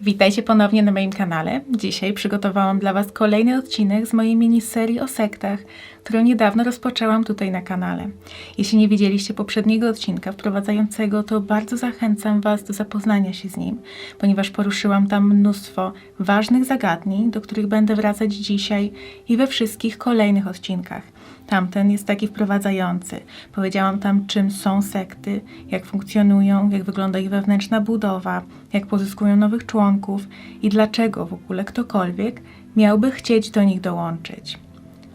Witajcie ponownie na moim kanale. Dzisiaj przygotowałam dla Was kolejny odcinek z mojej miniserii o sektach, którą niedawno rozpoczęłam tutaj na kanale. Jeśli nie widzieliście poprzedniego odcinka wprowadzającego, to bardzo zachęcam Was do zapoznania się z nim, ponieważ poruszyłam tam mnóstwo ważnych zagadnień, do których będę wracać dzisiaj i we wszystkich kolejnych odcinkach. Tamten jest taki wprowadzający. Powiedziałam tam, czym są sekty, jak funkcjonują, jak wygląda ich wewnętrzna budowa, jak pozyskują nowych członków i dlaczego w ogóle ktokolwiek miałby chcieć do nich dołączyć.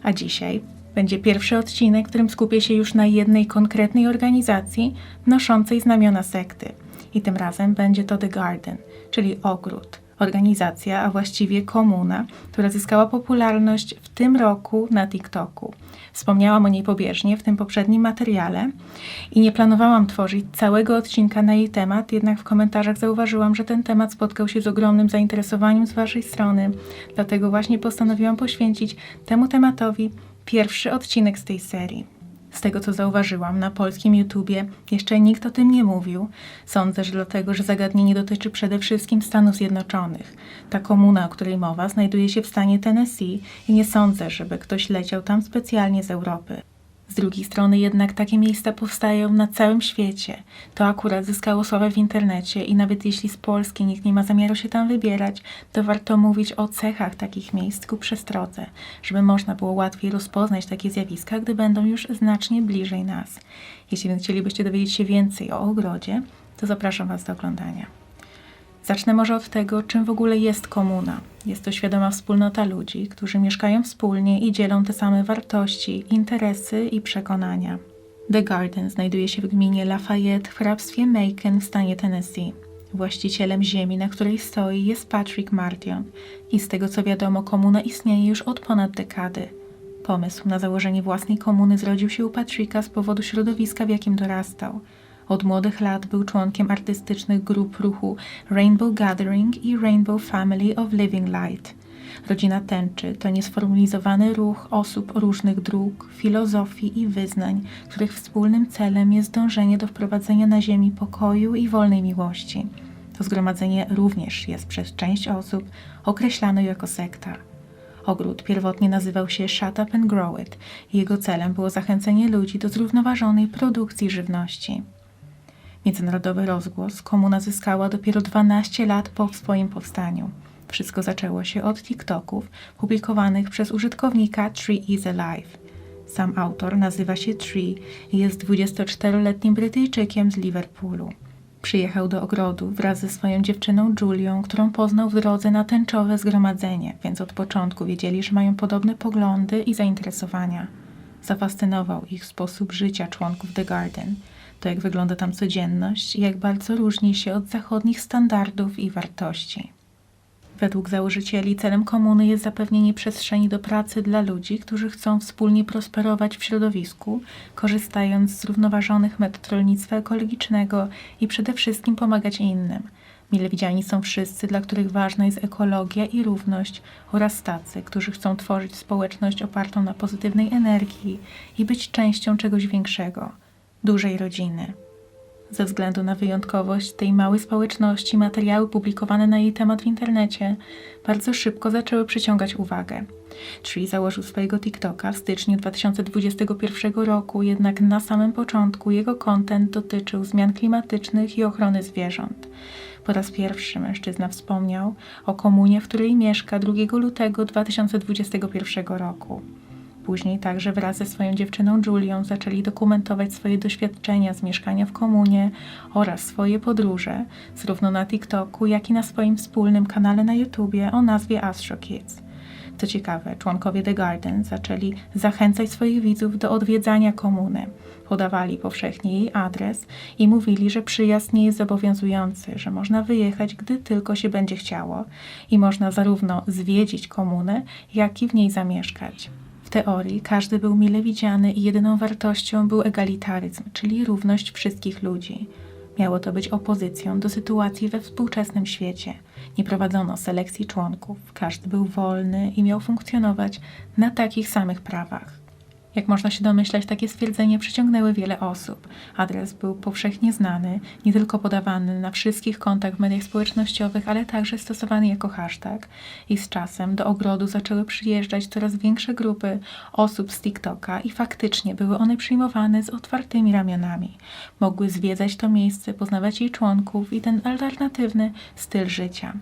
A dzisiaj będzie pierwszy odcinek, w którym skupię się już na jednej konkretnej organizacji noszącej znamiona sekty. I tym razem będzie to The Garden, czyli ogród. Organizacja, a właściwie komuna, która zyskała popularność w tym roku na TikToku. Wspomniałam o niej pobieżnie w tym poprzednim materiale i nie planowałam tworzyć całego odcinka na jej temat, jednak w komentarzach zauważyłam, że ten temat spotkał się z ogromnym zainteresowaniem z Waszej strony, dlatego właśnie postanowiłam poświęcić temu tematowi pierwszy odcinek z tej serii. Z tego co zauważyłam na polskim YouTubie, jeszcze nikt o tym nie mówił. Sądzę, że dlatego, że zagadnienie dotyczy przede wszystkim Stanów Zjednoczonych. Ta komuna, o której mowa, znajduje się w stanie Tennessee i nie sądzę, żeby ktoś leciał tam specjalnie z Europy. Z drugiej strony jednak takie miejsca powstają na całym świecie. To akurat zyskało sławę w internecie i nawet jeśli z Polski nikt nie ma zamiaru się tam wybierać, to warto mówić o cechach takich miejsc ku przestrodze, żeby można było łatwiej rozpoznać takie zjawiska, gdy będą już znacznie bliżej nas. Jeśli więc chcielibyście dowiedzieć się więcej o ogrodzie, to zapraszam Was do oglądania. Zacznę może od tego, czym w ogóle jest komuna. Jest to świadoma wspólnota ludzi, którzy mieszkają wspólnie i dzielą te same wartości, interesy i przekonania. The Garden znajduje się w gminie Lafayette w hrabstwie Macon w stanie Tennessee. Właścicielem ziemi, na której stoi, jest Patrick Martion i z tego co wiadomo, komuna istnieje już od ponad dekady. Pomysł na założenie własnej komuny zrodził się u Patricka z powodu środowiska, w jakim dorastał. Od młodych lat był członkiem artystycznych grup ruchu Rainbow Gathering i Rainbow Family of Living Light. Rodzina tęczy to niesformalizowany ruch osób różnych dróg, filozofii i wyznań, których wspólnym celem jest dążenie do wprowadzenia na Ziemi pokoju i wolnej miłości. To zgromadzenie również jest przez część osób określane jako sekta. Ogród pierwotnie nazywał się Shut Up and Grow It jego celem było zachęcenie ludzi do zrównoważonej produkcji żywności. Międzynarodowy rozgłos komuna zyskała dopiero 12 lat po swoim powstaniu. Wszystko zaczęło się od TikToków publikowanych przez użytkownika Tree is Alive. Sam autor nazywa się Tree i jest 24-letnim Brytyjczykiem z Liverpoolu. Przyjechał do ogrodu wraz ze swoją dziewczyną Julią, którą poznał w drodze na tęczowe zgromadzenie, więc od początku wiedzieli, że mają podobne poglądy i zainteresowania. Zafascynował ich sposób życia członków The Garden, to jak wygląda tam codzienność i jak bardzo różni się od zachodnich standardów i wartości. Według założycieli celem komuny jest zapewnienie przestrzeni do pracy dla ludzi, którzy chcą wspólnie prosperować w środowisku, korzystając z zrównoważonych metod rolnictwa ekologicznego i przede wszystkim pomagać innym. Mile widziani są wszyscy, dla których ważna jest ekologia i równość oraz tacy, którzy chcą tworzyć społeczność opartą na pozytywnej energii i być częścią czegoś większego, dużej rodziny. Ze względu na wyjątkowość tej małej społeczności, materiały publikowane na jej temat w internecie bardzo szybko zaczęły przyciągać uwagę. Tree założył swojego TikToka w styczniu 2021 roku, jednak na samym początku jego content dotyczył zmian klimatycznych i ochrony zwierząt. Po raz pierwszy mężczyzna wspomniał o komunie, w której mieszka 2 lutego 2021 roku. Później także wraz ze swoją dziewczyną Julią zaczęli dokumentować swoje doświadczenia z mieszkania w komunie oraz swoje podróże, zarówno na TikToku, jak i na swoim wspólnym kanale na YouTubie o nazwie Astro Kids. Co ciekawe, członkowie The Garden zaczęli zachęcać swoich widzów do odwiedzania komuny. Podawali powszechnie jej adres i mówili, że przyjazd nie jest zobowiązujący, że można wyjechać, gdy tylko się będzie chciało i można zarówno zwiedzić komunę, jak i w niej zamieszkać. Teorii każdy był mile widziany i jedyną wartością był egalitaryzm, czyli równość wszystkich ludzi. Miało to być opozycją do sytuacji we współczesnym świecie. Nie prowadzono selekcji członków, każdy był wolny i miał funkcjonować na takich samych prawach. Jak można się domyślać, takie stwierdzenie przyciągnęły wiele osób. Adres był powszechnie znany, nie tylko podawany na wszystkich kontach w mediach społecznościowych, ale także stosowany jako hashtag. I z czasem do ogrodu zaczęły przyjeżdżać coraz większe grupy osób z TikToka i faktycznie były one przyjmowane z otwartymi ramionami. Mogły zwiedzać to miejsce, poznawać jej członków i ten alternatywny styl życia.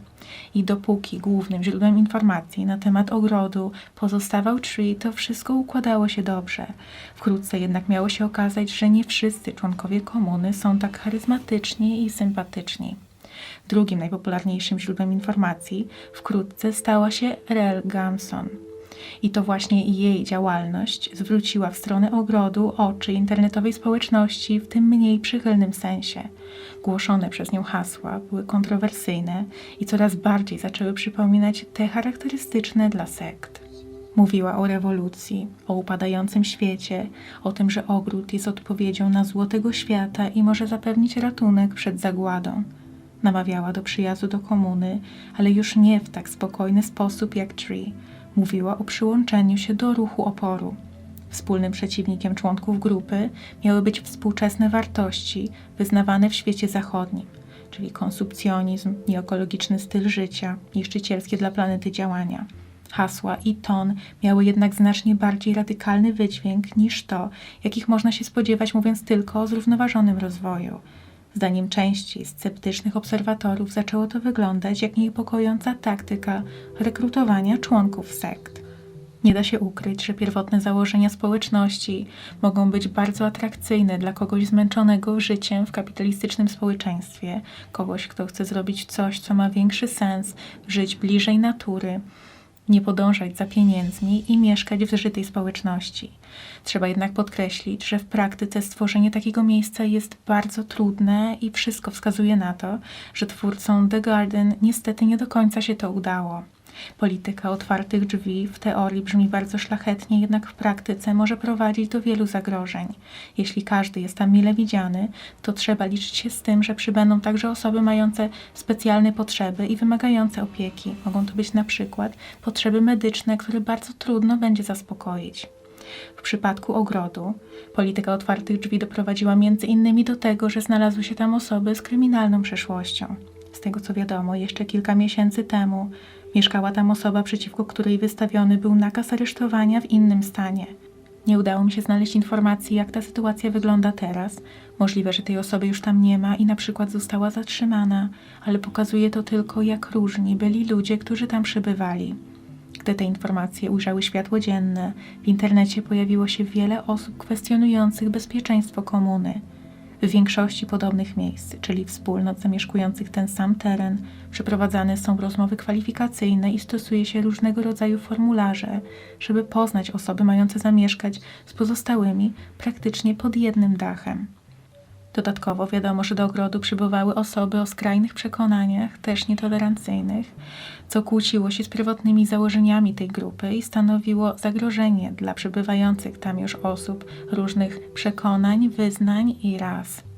I dopóki głównym źródłem informacji na temat ogrodu pozostawał Tree, to wszystko układało się dobrze. Wkrótce jednak miało się okazać, że nie wszyscy członkowie komuny są tak charyzmatyczni i sympatyczni. Drugim najpopularniejszym źródłem informacji wkrótce stała się Rel Gamson. I to właśnie jej działalność zwróciła w stronę ogrodu oczy internetowej społeczności w tym mniej przychylnym sensie. Głoszone przez nią hasła były kontrowersyjne i coraz bardziej zaczęły przypominać te charakterystyczne dla sekt. Mówiła o rewolucji, o upadającym świecie, o tym, że ogród jest odpowiedzią na zło tego świata i może zapewnić ratunek przed zagładą. Namawiała do przyjazdu do komuny, ale już nie w tak spokojny sposób jak Tree. Mówiła o przyłączeniu się do ruchu oporu. Wspólnym przeciwnikiem członków grupy miały być współczesne wartości wyznawane w świecie zachodnim, czyli konsumpcjonizm, nieekologiczny styl życia, niszczycielskie dla planety działania. Hasła i ton miały jednak znacznie bardziej radykalny wydźwięk niż to, jakich można się spodziewać, mówiąc tylko o zrównoważonym rozwoju. Zdaniem części sceptycznych obserwatorów zaczęło to wyglądać jak niepokojąca taktyka rekrutowania członków sekt. Nie da się ukryć, że pierwotne założenia społeczności mogą być bardzo atrakcyjne dla kogoś zmęczonego życiem w kapitalistycznym społeczeństwie, kogoś, kto chce zrobić coś, co ma większy sens, żyć bliżej natury, nie podążać za pieniędzmi i mieszkać w zżytej społeczności. Trzeba jednak podkreślić, że w praktyce stworzenie takiego miejsca jest bardzo trudne i wszystko wskazuje na to, że twórcom The Garden niestety nie do końca się to udało. Polityka otwartych drzwi w teorii brzmi bardzo szlachetnie, jednak w praktyce może prowadzić do wielu zagrożeń. Jeśli każdy jest tam mile widziany, to trzeba liczyć się z tym, że przybędą także osoby mające specjalne potrzeby i wymagające opieki. Mogą to być na przykład potrzeby medyczne, które bardzo trudno będzie zaspokoić. W przypadku ogrodu polityka otwartych drzwi doprowadziła między innymi do tego, że znalazły się tam osoby z kryminalną przeszłością. Z tego co wiadomo, jeszcze kilka miesięcy temu mieszkała tam osoba, przeciwko której wystawiony był nakaz aresztowania w innym stanie. Nie udało mi się znaleźć informacji, jak ta sytuacja wygląda teraz. Możliwe, że tej osoby już tam nie ma i na przykład została zatrzymana, ale pokazuje to tylko, jak różni byli ludzie, którzy tam przebywali. Gdy te informacje ujrzały światło dzienne, w internecie pojawiło się wiele osób kwestionujących bezpieczeństwo komuny. W większości podobnych miejsc, czyli wspólnot zamieszkujących ten sam teren, przeprowadzane są rozmowy kwalifikacyjne i stosuje się różnego rodzaju formularze, żeby poznać osoby mające zamieszkać z pozostałymi praktycznie pod jednym dachem. Dodatkowo wiadomo, że do ogrodu przybywały osoby o skrajnych przekonaniach, też nietolerancyjnych, co kłóciło się z pierwotnymi założeniami tej grupy i stanowiło zagrożenie dla przybywających tam już osób różnych przekonań, wyznań i ras.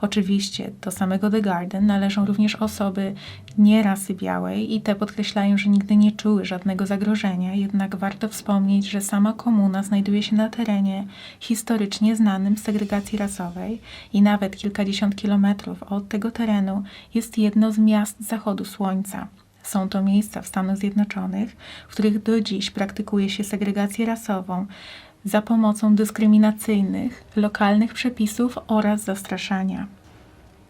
Oczywiście do samego The Garden należą również osoby nie rasy białej i te podkreślają, że nigdy nie czuły żadnego zagrożenia, jednak warto wspomnieć, że sama komuna znajduje się na terenie historycznie znanym z segregacji rasowej i nawet kilkadziesiąt kilometrów od tego terenu jest jedno z miast zachodu słońca. Są to miejsca w Stanach Zjednoczonych, w których do dziś praktykuje się segregację rasową za pomocą dyskryminacyjnych, lokalnych przepisów oraz zastraszania.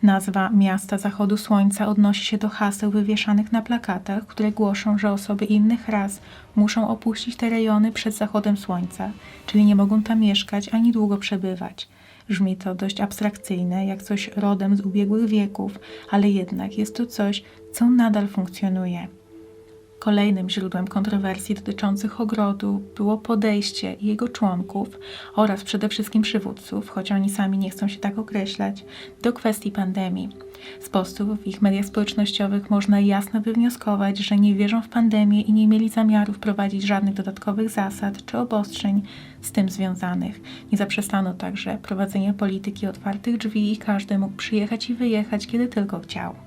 Nazwa miasta zachodu słońca odnosi się do haseł wywieszanych na plakatach, które głoszą, że osoby innych ras muszą opuścić te rejony przed zachodem słońca, czyli nie mogą tam mieszkać ani długo przebywać. Brzmi to dość abstrakcyjne, jak coś rodem z ubiegłych wieków, ale jednak jest to coś, co nadal funkcjonuje. Kolejnym źródłem kontrowersji dotyczących ogrodu było podejście jego członków oraz przede wszystkim przywódców, choć oni sami nie chcą się tak określać, do kwestii pandemii. Z postów w ich mediach społecznościowych można jasno wywnioskować, że nie wierzą w pandemię i nie mieli zamiaru wprowadzić żadnych dodatkowych zasad czy obostrzeń z tym związanych. Nie zaprzestano także prowadzenia polityki otwartych drzwi i każdy mógł przyjechać i wyjechać, kiedy tylko chciał.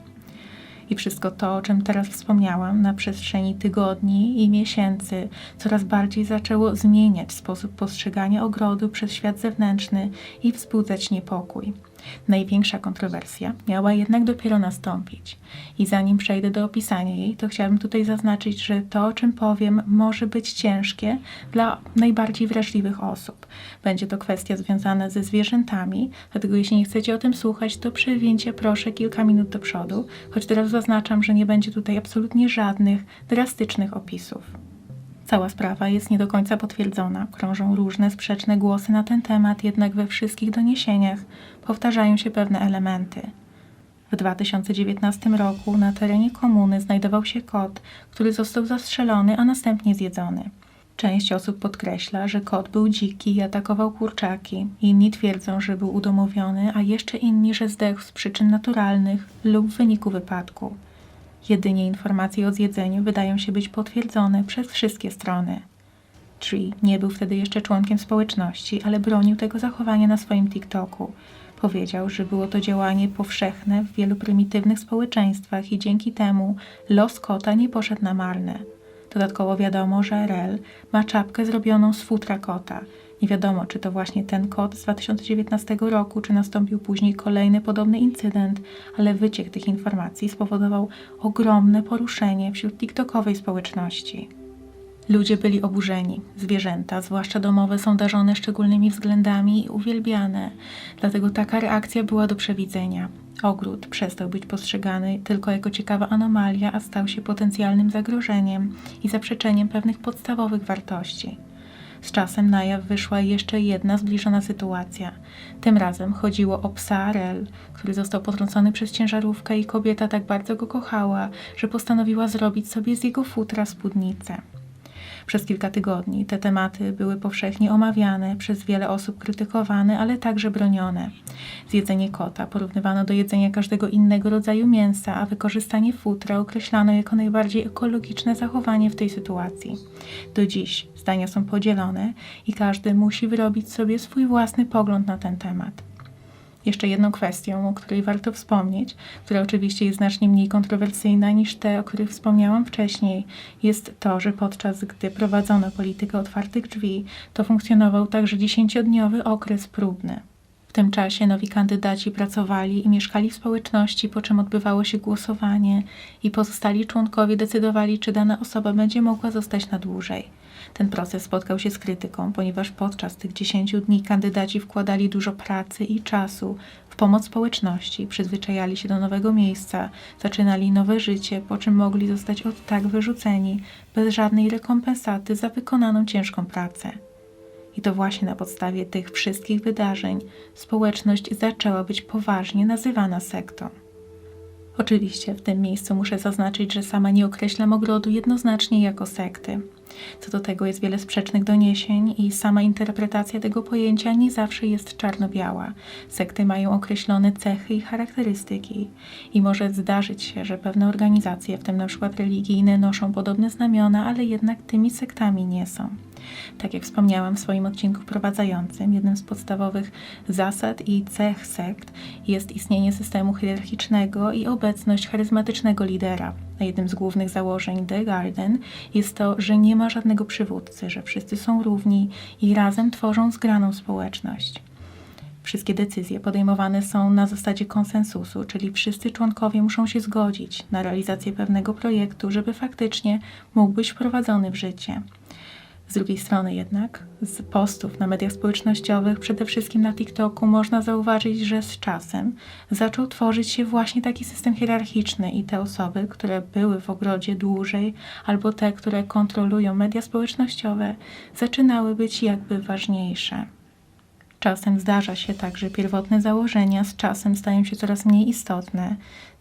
I wszystko to, o czym teraz wspomniałam, na przestrzeni tygodni i miesięcy coraz bardziej zaczęło zmieniać sposób postrzegania ogrodu przez świat zewnętrzny i wzbudzać niepokój. Największa kontrowersja miała jednak dopiero nastąpić. I zanim przejdę do opisania jej, to chciałabym tutaj zaznaczyć, że to, o czym powiem, może być ciężkie dla najbardziej wrażliwych osób. Będzie to kwestia związana ze zwierzętami, dlatego jeśli nie chcecie o tym słuchać, to przewincie proszę kilka minut do przodu, choć teraz zaznaczam, że nie będzie tutaj absolutnie żadnych drastycznych opisów. Cała sprawa jest nie do końca potwierdzona. Krążą różne sprzeczne głosy na ten temat, jednak we wszystkich doniesieniach powtarzają się pewne elementy. W 2019 roku na terenie komuny znajdował się kot, który został zastrzelony, a następnie zjedzony. Część osób podkreśla, że kot był dziki i atakował kurczaki. Inni twierdzą, że był udomowiony, a jeszcze inni, że zdechł z przyczyn naturalnych lub w wyniku wypadku. Jedynie informacje o zjedzeniu wydają się być potwierdzone przez wszystkie strony. Tree nie był wtedy jeszcze członkiem społeczności, ale bronił tego zachowania na swoim TikToku. Powiedział, że było to działanie powszechne w wielu prymitywnych społeczeństwach i dzięki temu los kota nie poszedł na marne. Dodatkowo wiadomo, że Rel ma czapkę zrobioną z futra kota. Nie wiadomo, czy to właśnie ten kot z 2019 roku, czy nastąpił później kolejny podobny incydent, ale wyciek tych informacji spowodował ogromne poruszenie wśród TikTokowej społeczności. Ludzie byli oburzeni. Zwierzęta, zwłaszcza domowe, są darzone szczególnymi względami i uwielbiane. Dlatego taka reakcja była do przewidzenia. Ogród przestał być postrzegany tylko jako ciekawa anomalia, a stał się potencjalnym zagrożeniem i zaprzeczeniem pewnych podstawowych wartości. Z czasem na jaw wyszła jeszcze jedna zbliżona sytuacja. Tym razem chodziło o psa Rel, który został potrącony przez ciężarówkę i kobieta tak bardzo go kochała, że postanowiła zrobić sobie z jego futra spódnicę. Przez kilka tygodni te tematy były powszechnie omawiane, przez wiele osób krytykowane, ale także bronione. Zjedzenie kota porównywano do jedzenia każdego innego rodzaju mięsa, a wykorzystanie futra określano jako najbardziej ekologiczne zachowanie w tej sytuacji. Do dziś zdania są podzielone i każdy musi wyrobić sobie swój własny pogląd na ten temat. Jeszcze jedną kwestią, o której warto wspomnieć, która oczywiście jest znacznie mniej kontrowersyjna niż te, o których wspomniałam wcześniej, jest to, że podczas gdy prowadzono politykę otwartych drzwi, to funkcjonował także dziesięciodniowy okres próbny. W tym czasie nowi kandydaci pracowali i mieszkali w społeczności, po czym odbywało się głosowanie i pozostali członkowie decydowali, czy dana osoba będzie mogła zostać na dłużej. Ten proces spotkał się z krytyką, ponieważ podczas tych 10 dni kandydaci wkładali dużo pracy i czasu w pomoc społeczności, przyzwyczajali się do nowego miejsca, zaczynali nowe życie, po czym mogli zostać od tak wyrzuceni bez żadnej rekompensaty za wykonaną ciężką pracę. I to właśnie na podstawie tych wszystkich wydarzeń społeczność zaczęła być poważnie nazywana sektą. Oczywiście w tym miejscu muszę zaznaczyć, że sama nie określam ogrodu jednoznacznie jako sekty. Co do tego jest wiele sprzecznych doniesień i sama interpretacja tego pojęcia nie zawsze jest czarno-biała. Sekty mają określone cechy i charakterystyki i może zdarzyć się, że pewne organizacje, w tym na przykład religijne, noszą podobne znamiona, ale jednak tymi sektami nie są. Tak jak wspomniałam w swoim odcinku wprowadzającym, jednym z podstawowych zasad i cech sekt jest istnienie systemu hierarchicznego i obecność charyzmatycznego lidera. A jednym z głównych założeń The Garden jest to, że nie ma żadnego przywódcy, że wszyscy są równi i razem tworzą zgraną społeczność. Wszystkie decyzje podejmowane są na zasadzie konsensusu, czyli wszyscy członkowie muszą się zgodzić na realizację pewnego projektu, żeby faktycznie mógł być wprowadzony w życie. Z drugiej strony jednak, z postów na mediach społecznościowych, przede wszystkim na TikToku, można zauważyć, że z czasem zaczął tworzyć się właśnie taki system hierarchiczny i te osoby, które były w ogrodzie dłużej, albo te, które kontrolują media społecznościowe, zaczynały być jakby ważniejsze. Czasem zdarza się tak, że pierwotne założenia z czasem stają się coraz mniej istotne.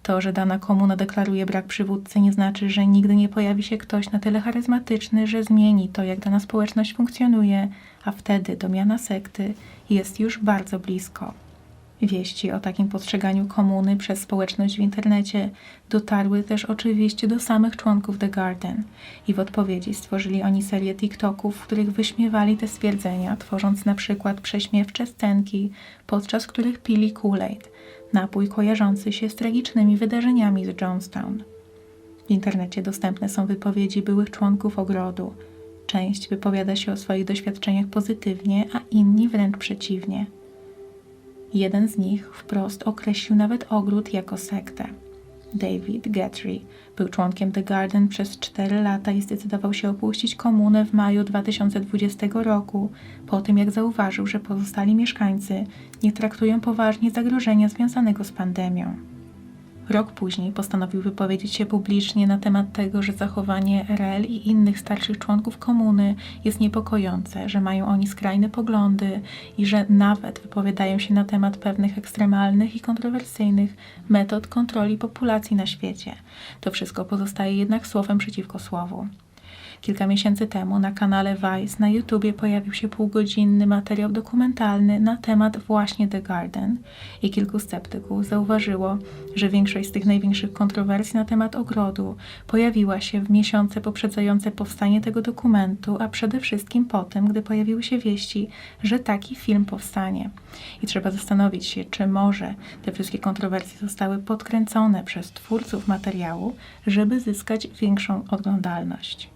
To, że dana komuna deklaruje brak przywódcy, nie znaczy, że nigdy nie pojawi się ktoś na tyle charyzmatyczny, że zmieni to, jak dana społeczność funkcjonuje, a wtedy domiana sekty jest już bardzo blisko. Wieści o takim postrzeganiu komuny przez społeczność w internecie dotarły też oczywiście do samych członków The Garden i w odpowiedzi stworzyli oni serię TikToków, w których wyśmiewali te stwierdzenia, tworząc na przykład prześmiewcze scenki, podczas których pili Kool-Aid. Napój kojarzący się z tragicznymi wydarzeniami z Jonestown. W internecie dostępne są wypowiedzi byłych członków ogrodu. Część wypowiada się o swoich doświadczeniach pozytywnie, a inni wręcz przeciwnie. Jeden z nich wprost określił nawet ogród jako sektę. David Guthrie był członkiem The Garden przez 4 lata i zdecydował się opuścić komunę w maju 2020 roku, po tym jak zauważył, że pozostali mieszkańcy nie traktują poważnie zagrożenia związanego z pandemią. Rok później postanowił wypowiedzieć się publicznie na temat tego, że zachowanie RL i innych starszych członków komuny jest niepokojące, że mają oni skrajne poglądy i że nawet wypowiadają się na temat pewnych ekstremalnych i kontrowersyjnych metod kontroli populacji na świecie. To wszystko pozostaje jednak słowem przeciwko słowu. Kilka miesięcy temu na kanale Vice na YouTubie pojawił się półgodzinny materiał dokumentalny na temat właśnie The Garden i kilku sceptyków zauważyło, że większość z tych największych kontrowersji na temat ogrodu pojawiła się w miesiące poprzedzające powstanie tego dokumentu, a przede wszystkim po tym, gdy pojawiły się wieści, że taki film powstanie. I trzeba zastanowić się, czy może te wszystkie kontrowersje zostały podkręcone przez twórców materiału, żeby zyskać większą oglądalność.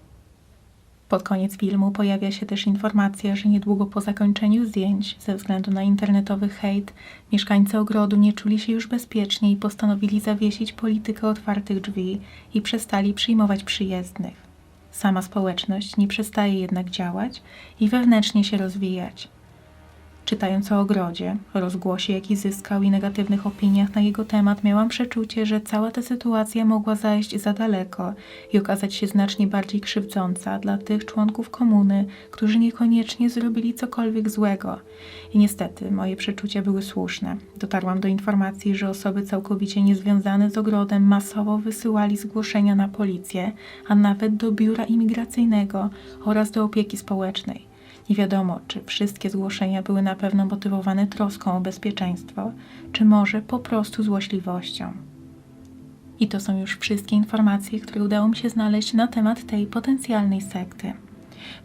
Pod koniec filmu pojawia się też informacja, że niedługo po zakończeniu zdjęć, ze względu na internetowy hejt, mieszkańcy ogrodu nie czuli się już bezpiecznie i postanowili zawiesić politykę otwartych drzwi i przestali przyjmować przyjezdnych. Sama społeczność nie przestaje jednak działać i wewnętrznie się rozwijać. Czytając o ogrodzie, rozgłosie, jaki zyskał i negatywnych opiniach na jego temat, miałam przeczucie, że cała ta sytuacja mogła zajść za daleko i okazać się znacznie bardziej krzywdząca dla tych członków komuny, którzy niekoniecznie zrobili cokolwiek złego. I niestety moje przeczucia były słuszne. Dotarłam do informacji, że osoby całkowicie niezwiązane z ogrodem masowo wysyłali zgłoszenia na policję, a nawet do biura imigracyjnego oraz do opieki społecznej. Nie wiadomo, czy wszystkie zgłoszenia były na pewno motywowane troską o bezpieczeństwo, czy może po prostu złośliwością. I to są już wszystkie informacje, które udało mi się znaleźć na temat tej potencjalnej sekty.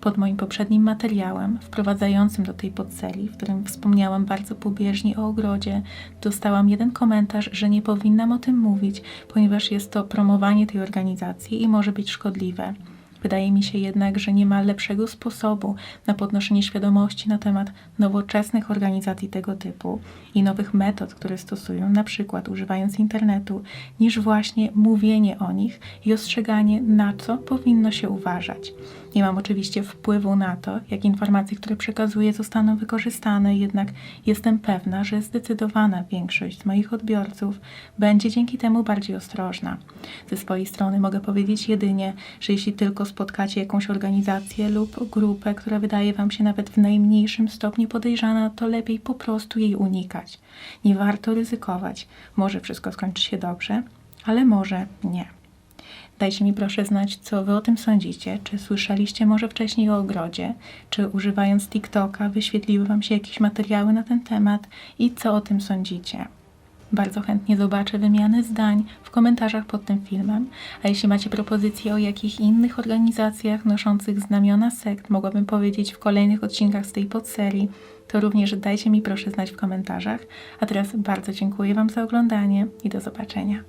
Pod moim poprzednim materiałem, wprowadzającym do tej podserii, w którym wspomniałam bardzo pobieżnie o ogrodzie, dostałam jeden komentarz, że nie powinnam o tym mówić, ponieważ jest to promowanie tej organizacji i może być szkodliwe. Wydaje mi się jednak, że nie ma lepszego sposobu na podnoszenie świadomości na temat nowoczesnych organizacji tego typu i nowych metod, które stosują, na przykład używając internetu, niż właśnie mówienie o nich i ostrzeganie, na co powinno się uważać. Nie mam oczywiście wpływu na to, jak informacje, które przekazuję, zostaną wykorzystane, jednak jestem pewna, że zdecydowana większość z moich odbiorców będzie dzięki temu bardziej ostrożna. Ze swojej strony mogę powiedzieć jedynie, że jeśli tylko spotkacie jakąś organizację lub grupę, która wydaje Wam się nawet w najmniejszym stopniu podejrzana, to lepiej po prostu jej unikać. Nie warto ryzykować. Może wszystko skończy się dobrze, ale może nie. Dajcie mi proszę znać, co Wy o tym sądzicie. Czy słyszeliście może wcześniej o ogrodzie? Czy używając TikToka wyświetliły Wam się jakieś materiały na ten temat? I co o tym sądzicie? Bardzo chętnie zobaczę wymianę zdań w komentarzach pod tym filmem. A jeśli macie propozycje o jakich innych organizacjach noszących znamiona sekt mogłabym powiedzieć w kolejnych odcinkach z tej podserii, to również dajcie mi proszę znać w komentarzach. A teraz bardzo dziękuję Wam za oglądanie i do zobaczenia.